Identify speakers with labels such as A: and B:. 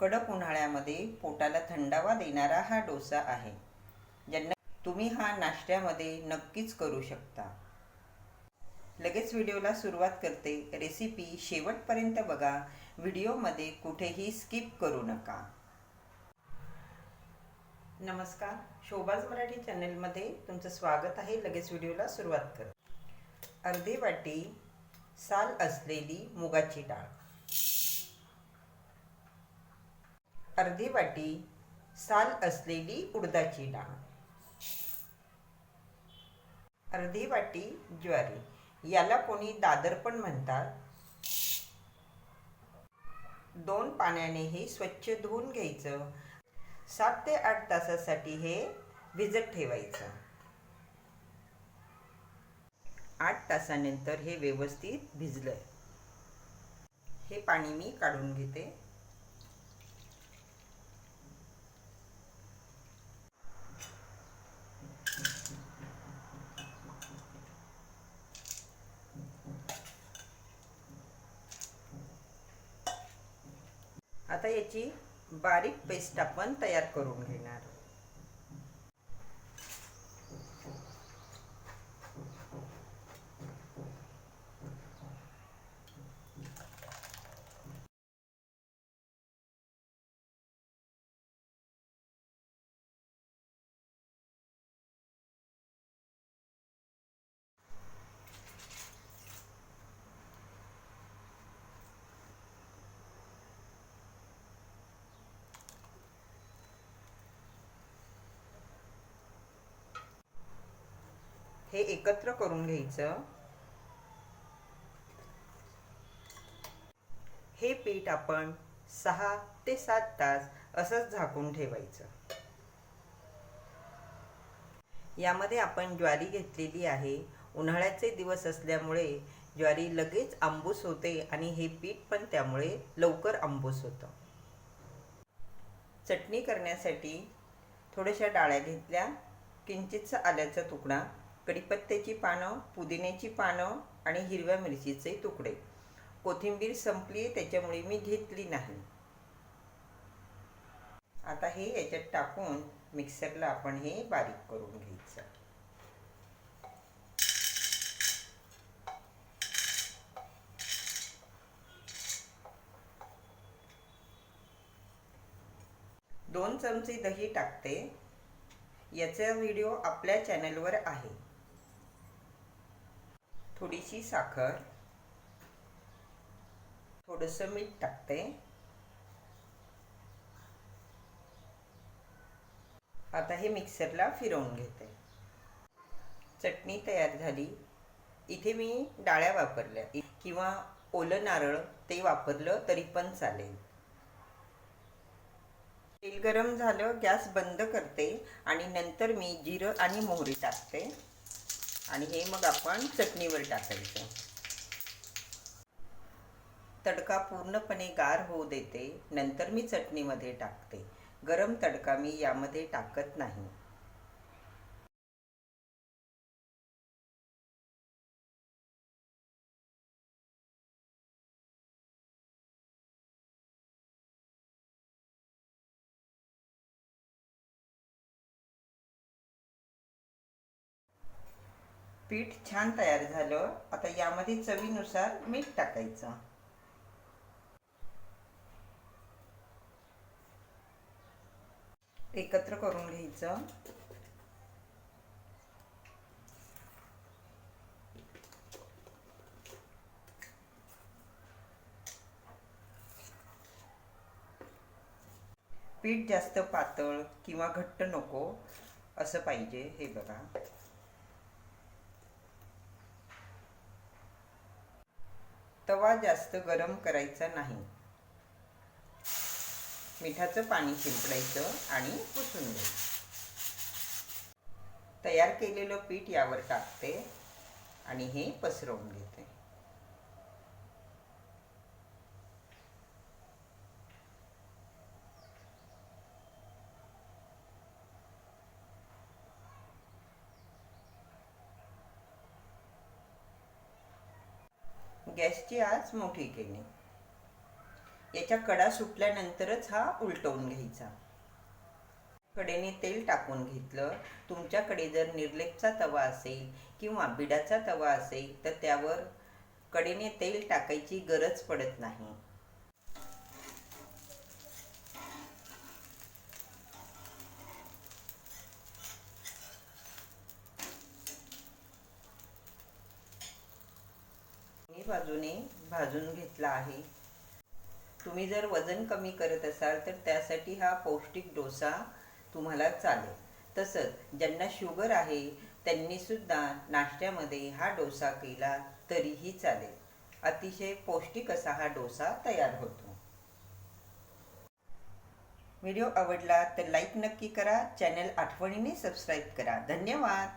A: कडक उन्हाळ्यामध्ये पोटाला थंडावा देणारा हा डोसा आहे. ज्यांना तुम्ही हा नाश्त्यामध्ये नक्कीच करू शकता. लगेच व्हिडिओला सुरुवात करते. रेसिपी शेवटपर्यंत बघा. व्हिडिओमध्ये कुठेही स्किप करू नका. नमस्कार. शोभाज मराठी चॅनलमध्ये तुमचं स्वागत आहे. लगेच व्हिडिओला सुरुवात कर अर्धी वाटी साल असलेली मुगाची डाळ. अर्धी वाटी साल असलेली उडदाची डाळ. अर्धी वाटी ज्वारी. याला कोणी दादर पण म्हणतात. दोन पाण्याने हे स्वच्छ धुवून घ्यायचं. सात ते आठ तासासाठी हे भिजत ठेवायचं. आठ तासानंतर हे व्यवस्थित भिजलं. हे पाणी मी काढून घेते. आता याची बारीक पेस्ट आपण तयार करून घेणार. हे एकत्र करून घ्यायचं. हे पीठ आपण सहा ते सात तास असंच झाकून ठेवायचं. यामध्ये आपण ज्वारी घेतलेली आहे. उन्हाळ्याचे दिवस असल्यामुळे ज्वारी लगेच आंबूस होते आणि हे पीठ पण त्यामुळे लवकर आंबूस होतं. चटणी करण्यासाठी थोड्याशा डाळ्या घेतल्या. किंचितचा आल्याचा तुकडा. कढीपत्त्याची पानं पुदिन्याची पानं आणि हिरव्या मिरचीचे तुकडे. कोथिंबीर संपली त्याच्यामुळे मी घेतली नाही. आता हे याच्यात टाकून मिक्सरला आपण हे बारीक करून घ्यायचं. दोन चमचे दही टाकते. याचा व्हिडिओ आपल्या चॅनलवर आहे. थोडीशी साखर थोडंसं मीठ टाकते. आता हे मिक्सरला फिरवून घेते. चटणी तयार झाली. इथे मी डाळ्या वापरल्या. किंवा ओलं नारळ ते वापरलं तरी पण चालेल. तेल गरम झालं गॅस बंद करते आणि नंतर मी जिरं आणि मोहरी टाकते. आणि हे मग आपण चटणीवर टाकायचं. तडका पूर्णपणे गार होऊ देते. नंतर मी चटणीमध्ये टाकते. गरम तडका मी यामध्ये टाकत नाही. पीठ छान तयार झालं. आता यामध्ये चवीनुसार मीठ टाकायचं. एकत्र करून घ्यायचं. पीठ जास्त पातळ किंवा घट्ट नको असं पाहिजे हे बघा. तवा जास्त गरम करायचा नाही. मिठाचं पाणी शिंपडायचं आणि पुसून घ्यायचं तयार केलेलं पीठ यावर टाकते आणि हे पसरवून घेते. गॅसची आच मोठी केली. याच्या कडा सुटल्यानंतरच हा उलटवून घ्यायचा. कडेने तेल टाकून घेतलं. तुमच्याकडे जर निर्लेपचा तवा असेल किंवा बिडाचा तवा असेल तर त्यावर कडेने तेल टाकायची गरज पडत नाही. बाजूने भाजून घेतला आहे. तुम्ही जर वजन कमी करत असाल तर त्यासाठी हा पौष्टिक डोसा तुम्हाला चालेल. तसंच ज्यांना शुगर आहे त्यांनी सुद्धा नाश्त्यामध्ये हा डोसा केला तरीही चालेल. अतिशय पौष्टिक असा हा डोसा तयार होतो. व्हिडिओ आवडला तर लाईक नक्की करा चॅनल आठवणीने सबस्क्राईब करा. धन्यवाद!